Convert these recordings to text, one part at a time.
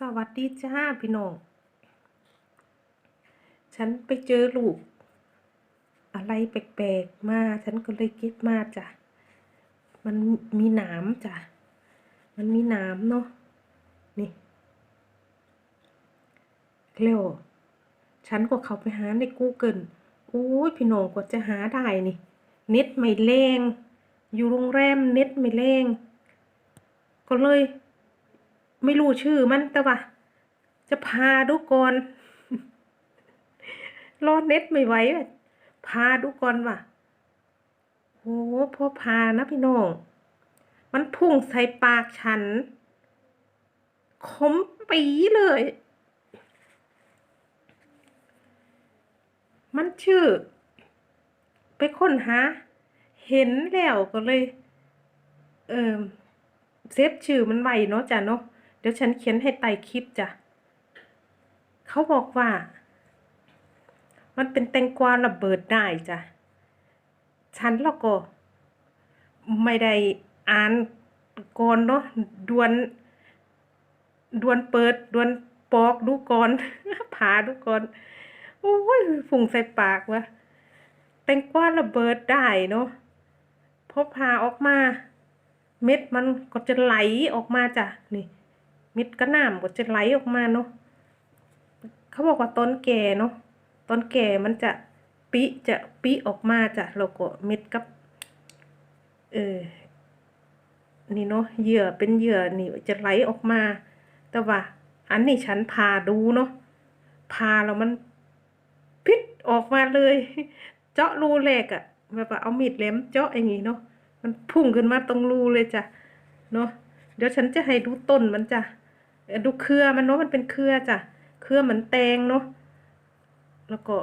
สวัสดีจ้าพี่น้อง ฉันไปเจอลูก อะไรแปลกๆมา ฉันก็เลยเก็บมาจ้ะ มันมีหนามจ้ะ มันมีหนามเนาะ นี่เร็วฉันก็เข้าไปหาใน Google โอ้ยพี่น้องกว่าจะหาได้นี่ เน็ตไม่แรง อยู่โรงแรมเน็ตไม่แรง ก็เลย ไม่รู้ชื่อมันแต่ว่าจะพาดูก่อนรอเน็ตไม่ไหวพาดูก่อนว่ะโอ้พอพานะพี่น้อง มันพุ่งใส่ปากฉันขมปีเลย มันชื่อ ไปค้นหา เห็นแล้วก็เลย เออเซฟชื่อมันไวเนาะจ้ะเนาะ ดี๋ยวฉันเขียนให้ใต้คลิปจ้ะ เขาบอกว่า มันเป็นแตงกวาระเบิดได้จ้ะ ฉันแล้วก็ ไม่ได้อ่านก่อนเนาะดวน ดวนเปิด ดวนปอกดูก่อนผ่าดูก่อน โอ้ยฝุ่งใส่ปากวะแตงกวาระเบิดได้เนาะพอผ่าออกมา เม็ดมันก็จะไหลออกมาจ้ะนี่ ม็ดกระหน่ำก็จะไหลออกมาเนาะเขาบอกว่าต้นแก่เนาะต้นแก่มันจะปิจะปิออกมาจ้ะแล้วก็เม็ดกับ เออนี่เนาะเหยื่อเป็นเหยื่อนี่จะไหลออกมา แต่ว่า อันนี้ฉันพาดูเนาะพาแล้วมันพิษออกมาเลย เจาะรูแรกอะแบบว่าเอามีดแหลมเจาะอย่างงี้เนาะมันพุ่งขึ้นมาตรงรูเลยจ้ะเนาะเดี๋ยวฉันจะให้ดูต้นมันจ้ะ ดูเครือมันเนาะมันเป็นเครือจ้ะเครือเหมือนแตงเนาะแล้วก็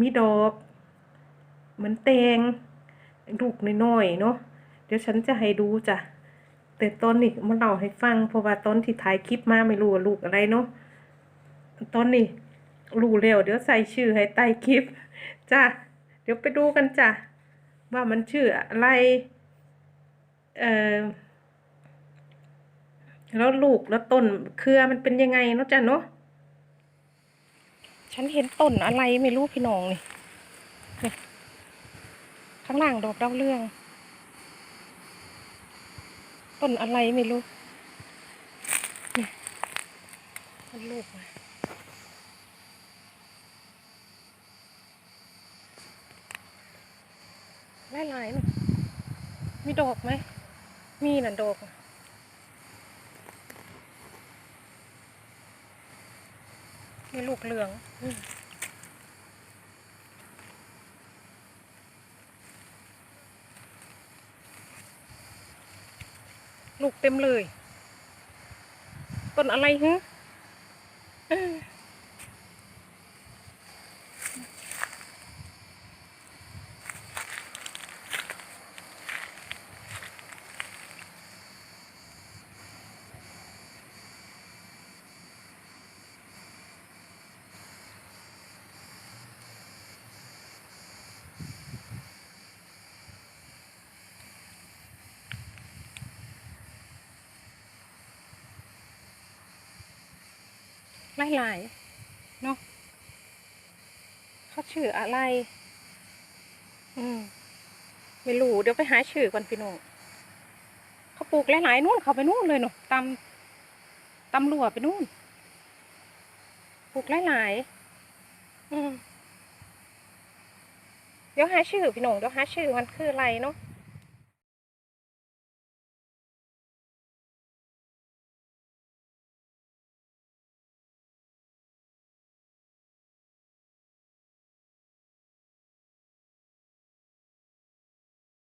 มีดอก เหมือนแตงลูกน้อยๆเนาะเดี๋ยวฉันจะให้ดูจ้ะแต่ตอนนี้มาเล่าให้ฟังเพราะว่าตอนที่ถ่ายคลิปมาไม่รู้ว่าลูกอะไรเนาะตอนนี้รู้แล้วเดี๋ยวใส่ชื่อให้ใต้คลิปจ้ะเดี๋ยวไปดูกันจ้ะว่ามันชื่ออะไร เอ่อ แล้วลูกแล้วต้นเครือมันเป็นยังไงเนาะจ้ะเนาะฉันเห็นต้นอะไรไม่รู้พี่น้องนี่นี่ข้างล่างดอกดาวเรือง ต้นอะไรไม่รู้นี่มันลูกมาหลายๆเนาะมีดอกไหม มีน่ะดอกน่ะ มีลูกเหลืองลูกเต็มเลย ต้นอะไรฮ หลายๆเนาะเขาชื่ออะไร อืมไม่รู้เดี๋ยวไปหาชื่อก่อนพี่น้องเขาปลูกหลายๆนู่นเขาไปนู่นเลยเนาะตำตำรั่วไปนู่นปลูกหลายๆอืมเดี๋ยวหาชื่อพี่น้องเดี๋ยวหาชื่อมันคืออะไรเนาะ